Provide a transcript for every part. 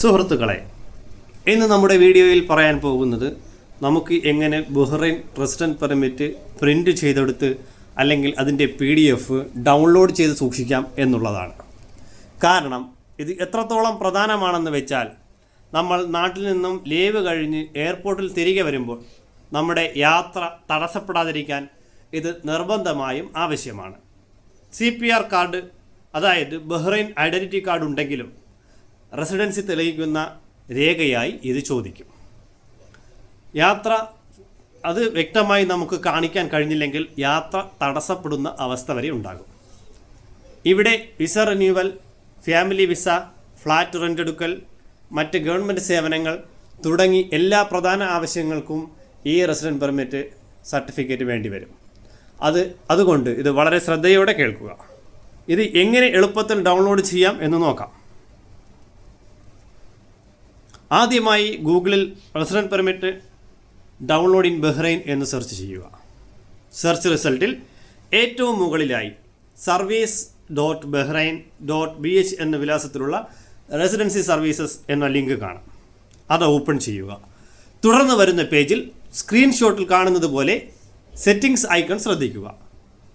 സുഹൃത്തുക്കളെ ഇന്ന് നമ്മുടെ വീഡിയോയിൽ പറയാൻ പോകുന്നത് നമുക്ക് എങ്ങനെ ബഹ്റൈൻ റെസിഡന്റ് പെർമിറ്റ് പ്രിന്റ് ചെയ്തെടുത്ത് അല്ലെങ്കിൽ അതിന്റെ പി ഡി എഫ് ഡൗൺലോഡ് ചെയ്ത് സൂക്ഷിക്കാം എന്നുള്ളതാണ്. കാരണം ഇത് എത്രത്തോളം പ്രധാനമാണെന്ന് വെച്ചാൽ നമ്മൾ നാട്ടിൽ നിന്നും ലീവ് കഴിഞ്ഞ് എയർപോർട്ടിൽ തിരികെ വരുമ്പോൾ നമ്മുടെ യാത്ര തടസ്സപ്പെടാതിരിക്കാൻ ഇത് നിർബന്ധമായും ആവശ്യമാണ്. സി പി ആർ കാർഡ് അതായത് ബഹ്റൈൻ ഐഡന്റിറ്റി കാർഡ് ഉണ്ടെങ്കിലും റെസിഡൻസി തെളിയിക്കുന്ന രേഖയായി ഇത് ചോദിക്കും. യാത്ര അത് വ്യക്തമായി നമുക്ക് കാണിക്കാൻ കഴിഞ്ഞില്ലെങ്കിൽ യാത്ര തടസ്സപ്പെടുന്ന അവസ്ഥ വരെ ഉണ്ടാകും. ഇവിടെ visa renewal family visa flat rent എടുക്കൽ മറ്റ് ഗവൺമെന്റ് സേവനങ്ങൾ തുടങ്ങി എല്ലാ പ്രധാന ആവശ്യങ്ങൾക്കും ഈ റെസിഡന്റ് പെർമിറ്റ് സർട്ടിഫിക്കറ്റ് വേണ്ടി വരും. അത് അതുകൊണ്ട് ഇത് വളരെ ശ്രദ്ധയോടെ കേൾക്കുക. ഇത് എങ്ങനെ എളുപ്പത്തിൽ ഡൗൺലോഡ് ചെയ്യാം എന്ന് നോക്കാം. ആദ്യമായി ഗൂഗിളിൽ resident permit download in Bahrain എന്ന് സെർച്ച് ചെയ്യുക. സെർച്ച് റിസൾട്ടിൽ ഏറ്റവും മുകളിലായി service dot Bahrain dot B H എന്ന വിലാസത്തിലുള്ള റെസിഡൻസി സർവീസസ് എന്ന ലിങ്ക് കാണാം. അത് ഓപ്പൺ ചെയ്യുക. തുടർന്ന് വരുന്ന പേജിൽ സ്ക്രീൻഷോട്ടിൽ കാണുന്നത് പോലെ സെറ്റിംഗ്സ് ഐക്കൺ ശ്രദ്ധിക്കുക.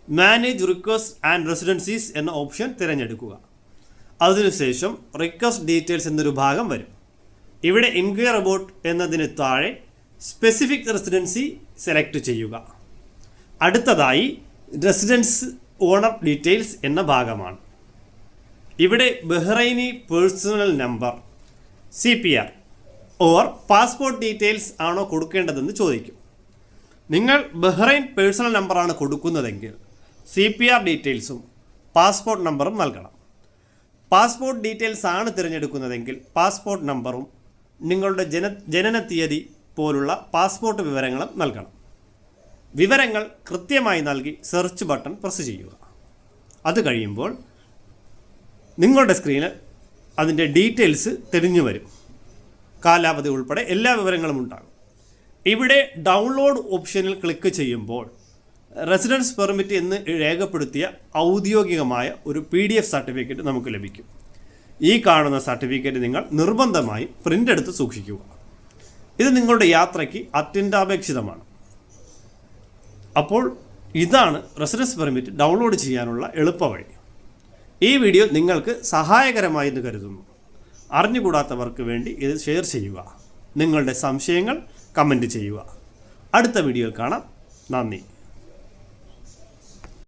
മാനേജ് റിക്വസ്റ്റ് ആൻഡ് റെസിഡൻസീസ് എന്ന ഓപ്ഷൻ തിരഞ്ഞെടുക്കുക. അതിനുശേഷം റിക്വസ്റ്റ് ഡീറ്റെയിൽസ് എന്നൊരു ഭാഗം വരും. ഇവിടെ എൻക്വയർ അബൌട്ട് എന്നതിന് താഴെ സ്പെസിഫിക് റെസിഡൻസി സെലക്ട് ചെയ്യുക. അടുത്തതായി റെസിഡൻസ് ഓണർ ഡീറ്റെയിൽസ് എന്ന ഭാഗമാണ്. ഇവിടെ Bahraini personal number C P R or passport details ആണോ കൊടുക്കേണ്ടതെന്ന് ചോദിക്കും. നിങ്ങൾ ബഹ്റൈൻ പേഴ്സണൽ നമ്പറാണ് കൊടുക്കുന്നതെങ്കിൽ സി പി ആർ ഡീറ്റെയിൽസും പാസ്പോർട്ട് നമ്പറും നൽകണം. പാസ്പോർട്ട് ഡീറ്റെയിൽസ് ആണ് തിരഞ്ഞെടുക്കുന്നതെങ്കിൽ പാസ്പോർട്ട് നമ്പറും നിങ്ങളുടെ ജന ജനന തീയതി പോലുള്ള പാസ്പോർട്ട് വിവരങ്ങളും നൽകണം. വിവരങ്ങൾ കൃത്യമായി നൽകി സെർച്ച് ബട്ടൺ പ്രസ് ചെയ്യുക. അത് കഴിയുമ്പോൾ നിങ്ങളുടെ സ്ക്രീനിൽ അതിന്റെ ഡീറ്റെയിൽസ് തെളിഞ്ഞു വരും. കാലാവധി ഉൾപ്പെടെ എല്ലാ വിവരങ്ങളും ഉണ്ടാകും. ഇവിടെ ഡൗൺലോഡ് ഓപ്ഷനിൽ ക്ലിക്ക് ചെയ്യുമ്പോൾ റെസിഡൻസ് പെർമിറ്റ് എന്ന് രേഖപ്പെടുത്തിയ ഔദ്യോഗികമായ ഒരു പി സർട്ടിഫിക്കറ്റ് നമുക്ക് ലഭിക്കും. ഈ കാണുന്ന സർട്ടിഫിക്കറ്റ് നിങ്ങൾ നിർബന്ധമായി പ്രിന്റ് എടുത്ത് സൂക്ഷിക്കുക. ഇത് നിങ്ങളുടെ യാത്രയ്ക്ക് അത്യന്താപേക്ഷിതമാണ്. അപ്പോൾ ഇതാണ് റെസിഡൻസ് പെർമിറ്റ് ഡൗൺലോഡ് ചെയ്യാനുള്ള എളുപ്പവഴി ഈ വീഡിയോ നിങ്ങൾക്ക് സഹായകരമായി എന്ന് കരുതുന്നു. അറിഞ്ഞുകൂടാത്തവർക്ക് വേണ്ടി ഇത് ഷെയർ ചെയ്യുക. നിങ്ങളുടെ സംശയങ്ങൾ കമന്റ് ചെയ്യുക. അടുത്ത വീഡിയോയിൽ കാണാം. നന്ദി.